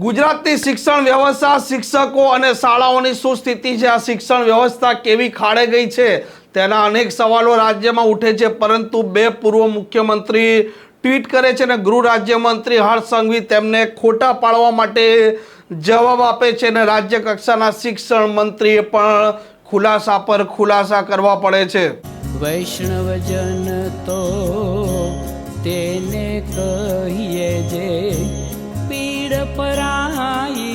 ગુજરાતની શિક્ષણ વ્યવસ્થા, શિક્ષકો અને શાળાઓની શું સ્થિતિ છે? આ શિક્ષણ વ્યવસ્થા કેવી ખાડે ગઈ છે? તેના અનેક સવાલો રાજ્યમાં ઉઠે છે, પરંતુ બે પૂર્વ મુખ્યમંત્રી ટ્વીટ કરે છે અને ગૃહ રાજ્યમંત્રી હર્ષ સંઘવી તેમને ખોટા પાડવા માટે જવાબ આપે છે અને રાજ્ય કક્ષાના શિક્ષણ મંત્રીએ પણ ખુલાસા પર ખુલાસા કરવા પડે છે. વૈષ્ણવજન તો તેને કહીએ જે પરાઈ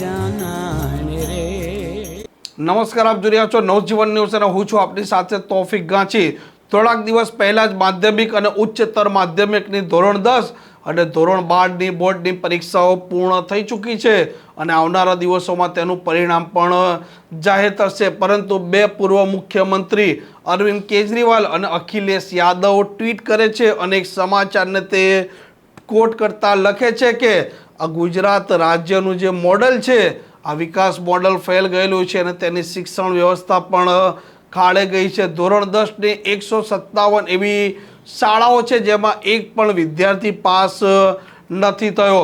જાનાને રે. નમસ્કાર, આપ જોઈ રહ્યા છો નવજીવન ન્યૂઝ અને હું છું આપની સાથે તોફિક ગાંચી. થોડાક દિવસ પહેલાં જ માધ્યમિક અને ઉચ્ચતર માધ્યમિકની ધોરણ દસ અને ધોરણ બારની બોર્ડની પરીક્ષાઓ પૂર્ણ થઈ ચૂકી છે અને આવનારા દિવસોમાં તેનું પરિણામ પણ જાહેર થશે. પરંતુ બે પૂર્વ મુખ્યમંત્રી અરવિંદ કેજરીવાલ અને અખિલેશ યાદવ ટ્વીટ કરે છે અને એક સમાચારને તે કોટ કરતા લખે છે કે આ ગુજરાત રાજ્યનું જે મોડલ છે, આ વિકાસ મોડલ ફેલ ગયેલું છે અને તેની શિક્ષણ વ્યવસ્થા પણ ખાડે ગઈ છે. ધોરણ દસની એકસો સત્તાવન એવી શાળાઓ છે જેમાં એક પણ વિદ્યાર્થી પાસ નથી થયો.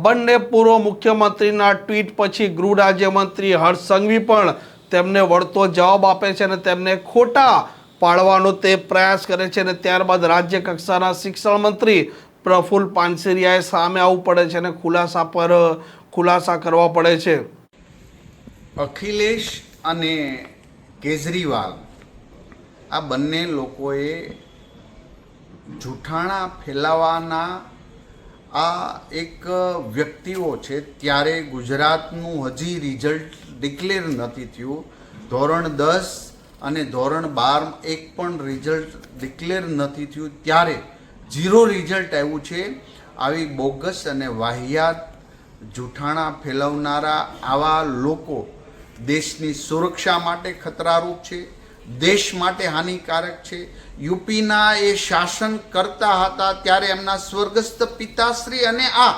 બંને પૂર્વ મુખ્યમંત્રીના ટ્વીટ પછી ગૃહ રાજ્યમંત્રી હર્ષ સંઘવી પણ તેમને વળતો જવાબ આપે છે અને તેમને ખોટા પાડવાનો તે પ્રયાસ કરે છે અને ત્યારબાદ રાજ્ય કક્ષાના શિક્ષણ મંત્રી પ્રફુલ્લ પાનસેરિયાએ સામે આવવું પડે છે અને ખુલાસા પર ખુલાસા કરવા પડે છે. અખિલેશ અને કેજરીવાલ, આ બંને લોકોએ જૂઠાણા ફેલાવાના આ એક વ્યક્તિઓ છે, ત્યારે ગુજરાતનું હજી રિઝલ્ટ ડિક્લેર નથી થયું. ધોરણ દસ અને ધોરણ બાર એક પણ રિઝલ્ટ ડિક્લેર નથી થયું. ત્યારે ઝીરો રિઝલ્ટ આવ્યું છે. આવી બોગસ અને વાહિયાત જૂઠાણા ફેલાવનારા આવા લોકો દેશની સુરક્ષા માટે ખતરારૂપ છે. દેશ માટે હાનિકારક છે. યુપીના એ શાસન કરતા હતા ત્યારે એમના સ્વર્ગસ્થ પિતાશ્રી અને આ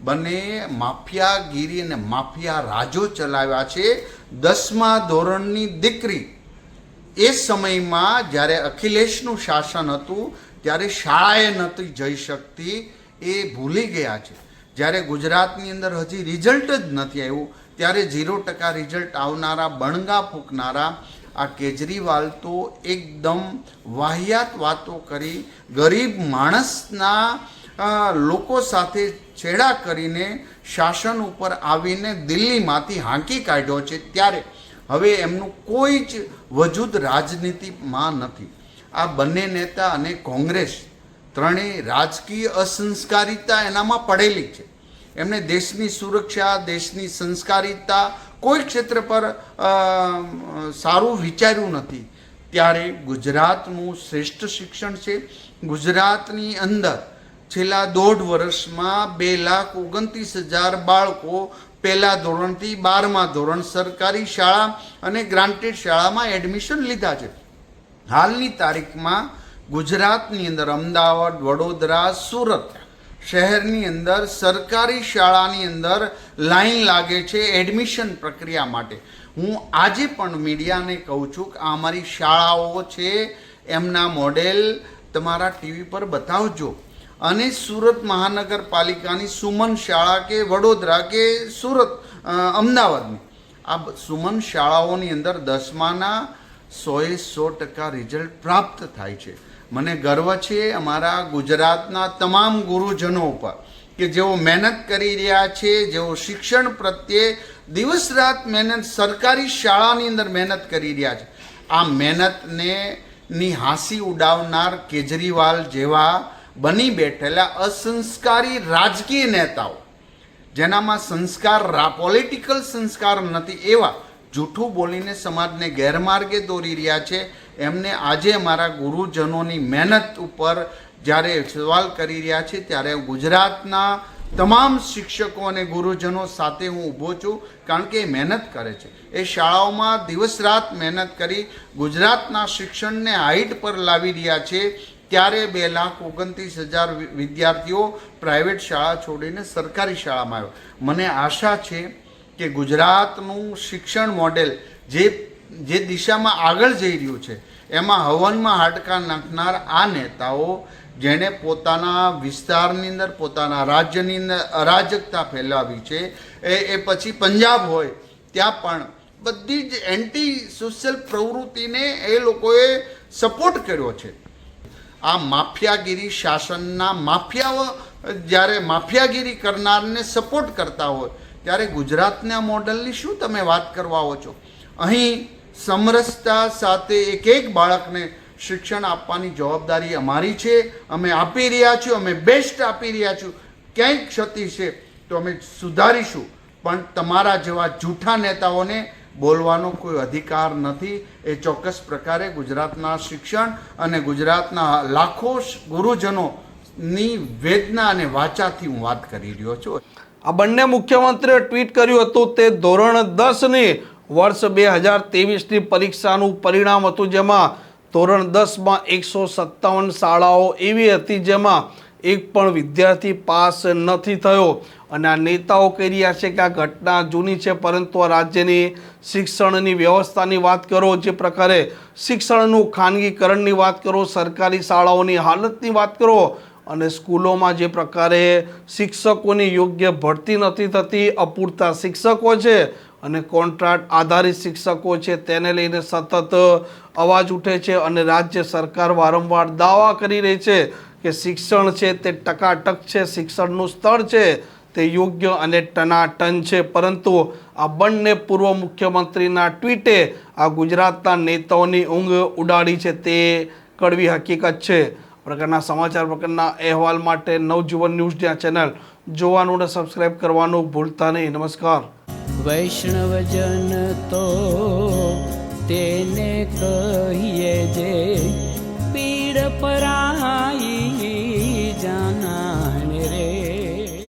બંને માફિયાગીરી અને માફિયા રાજો ચલાવ્યા છે. દસમા ધોરણની દીકરી એ સમયમાં જ્યારે અખિલેશનું શાસન હતું, ત્યારે શાળાએ નહોતી જઈ શકતી, એ ભૂલી ગયા છે. જ્યારે ગુજરાતની અંદર હજી રિઝલ્ટ જ નથી આવ્યું, ત્યારે ઝીરો ટકા રિઝલ્ટ આવનારા, બણગા ફૂંકનારા, આ કેજરીવાલ તો એકદમ વાહિયાત વાતો કરી, ગરીબ માણસના લોકો સાથે છેડા કરીને શાસન ઉપર આવીને દિલ્હીમાંથી હાંકી કાઢ્યો છે. ત્યારે હવે એમનું કોઈ જ વજૂદ રાજનીતિમાં નથી. આ બંને નેતા અને કોંગ્રેસ ત્રણેય રાજકીય અસંસ્કારિતા એનામાં પડેલી છે. એમને દેશની સુરક્ષા, દેશની સંસ્કારિતા કોઈ ક્ષેત્ર પર સારું વિચાર્યું નથી. ત્યારે ગુજરાતનું શ્રેષ્ઠ શિક્ષણ છે. ગુજરાતની અંદર છેલ્લા દોઢ વર્ષમાં બે લાખ ઓગણત્રીસ હજાર બાળકો પહેલા ધોરણથી બારમા ધોરણ સરકારી શાળા અને ગ્રાન્ટેડ શાળામાં એડમિશન લીધા છે. હાલની તારીખમાં ગુજરાતની અંદર અમદાવાદ, વડોદરા, સુરત શહેરની અંદર સરકારી શાળાની અંદર લાઈન લાગે છે એડમિશન પ્રક્રિયા માટે. હું આજે પણ મીડિયાને કહું છું કે આ અમારી શાળાઓ છે, એમના મોડેલ તમારા ટીવી પર બતાવજો. અને સુરત મહાનગરપાલિકાની સુમન શાળા કે વડોદરા કે સુરત અમદાવાદની. આ સુમન શાળાઓની અંદર દસમાના સોએ સો ટકા રિઝલ્ટ પ્રાપ્ત થાય છે. મને ગર્વ છે અમારા ગુજરાતના તમામ ગુરુજનો ઉપર કે જેઓ મહેનત કરી રહ્યા છે, જેઓ શિક્ષણ પ્રત્યે દિવસ રાત મહેનત, સરકારી શાળાની અંદર મહેનત કરી રહ્યા છે. આ મહેનતને ની હાંસી ઉડાવનાર કેજરીવાલ જેવા બની બેઠેલા અસંસ્કારી રાજકીય નેતાઓ, જેનામાં સંસ્કાર પોલિટિકલ સંસ્કાર નથી એવા જૂઠું બોલીને સમાજને ગેરમાર્ગે દોરી રહ્યા છે, એમને આજે મારા ગુરુજનોની મહેનત ઉપર જ્યારે સવાલ કરી રહ્યા છે, ત્યારે ગુજરાતના તમામ શિક્ષકો અને ગુરુજનો સાથે હું ઊભો છું, કારણ કે એ મહેનત કરે છે. એ શાળાઓમાં દિવસ રાત મહેનત કરી ગુજરાતના શિક્ષણને હાઈટ પર લાવી રહ્યા છે ત્યારે બે લાખ ઓગણત્રીસ હજાર વિદ્યાર્થીઓ પ્રાઇવેટ શાળા છોડીને સરકારી શાળામાં આવ્યો. મને આશા છે કે ગુજરાતનું શિક્ષણ મોડેલ જે જે દિશામાં આગળ જઈ રહ્યું છે, એમાં હવનમાં હાડકા નાખનાર આ નેતાઓ જેણે પોતાના વિસ્તારની અંદર, પોતાના રાજ્યની અંદર અરાજકતા ફેલાવી છે, એ એ પછી પંજાબ હોય, ત્યાં પણ બધી જ એન્ટી સોશિયલ પ્રવૃત્તિને એ લોકોએ સપોર્ટ કર્યો છે. આ માફિયાગીરી શાસનના માફિયાઓ, જ્યારે માફિયાગીરી કરનારને સપોર્ટ કરતા હોય, ત્યારે ગુજરાતના મોડલની શું તમે વાત કરવા આવો છો? અહીં સમરસતા સાથે એક એક બાળકને શિક્ષણ આપવાની જવાબદારી અમારી છે. અમે આપી રહ્યા છીએ, અમે બેસ્ટ આપી રહ્યા છું ક્યાંય ક્ષતિ છે તો અમે સુધારીશું. પણ તમારા જેવા જૂઠા નેતાઓને બોલવાનો કોઈ અધિકાર નથી. એ ચોક્કસ પ્રકારે ગુજરાતના શિક્ષણ અને ગુજરાતના લાખો ગુરુજનોની વેદના અને વાચાથી હું વાત કરી રહ્યો છું. આ બંને મુખ્યમંત્રીએ ટ્વીટ કર્યું હતું તે ધોરણ દસની વર્ષ બે હજાર ત્રેવીસની પરીક્ષાનું પરિણામ હતું જેમાં ધોરણ દસમાં એકસો સત્તાવન શાળાઓ એવી હતી જેમાં એક પણ વિદ્યાર્થી પાસ નથી થયો. અને આ નેતાઓ કહી રહ્યા છે કે આ ઘટના જૂની છે, પરંતુ આ રાજ્યની શિક્ષણની વ્યવસ્થાની વાત કરો, જે પ્રકારે શિક્ષણનું ખાનગીકરણની વાત કરો, સરકારી શાળાઓની હાલતની વાત કરો, અને સ્કૂલોમાં જે પ્રકારે શિક્ષકોની યોગ્ય ભરતી નથી થતી, અપૂરતા શિક્ષકો છે અને કોન્ટ્રાક્ટ આધારિત શિક્ષકો છે, તેને લઈને સતત અવાજ ઉઠે છે અને રાજ્ય સરકાર વારંવાર દાવા કરી રહી છે કે શિક્ષણ છે તે ટકાટક છે, શિક્ષણનું સ્તર છે તે યોગ્ય અને ટનાટન છે. પરંતુ આ બંને પૂર્વ મુખ્યમંત્રીના ટ્વીટે આ ગુજરાતના નેતાઓની ઊંઘ ઉડાડી છે. તે કડવી હકીકત છે. પ્રકારના સમાચાર, પ્રકારના અહેવાલ માટે નવજીવન ન્યૂઝ આ ચેનલ જોવાનું અને સબસ્ક્રાઇબ કરવાનું ભૂલતા નહીં. નમસ્કાર. વૈષ્ણવજન તો તેને કહીએ જે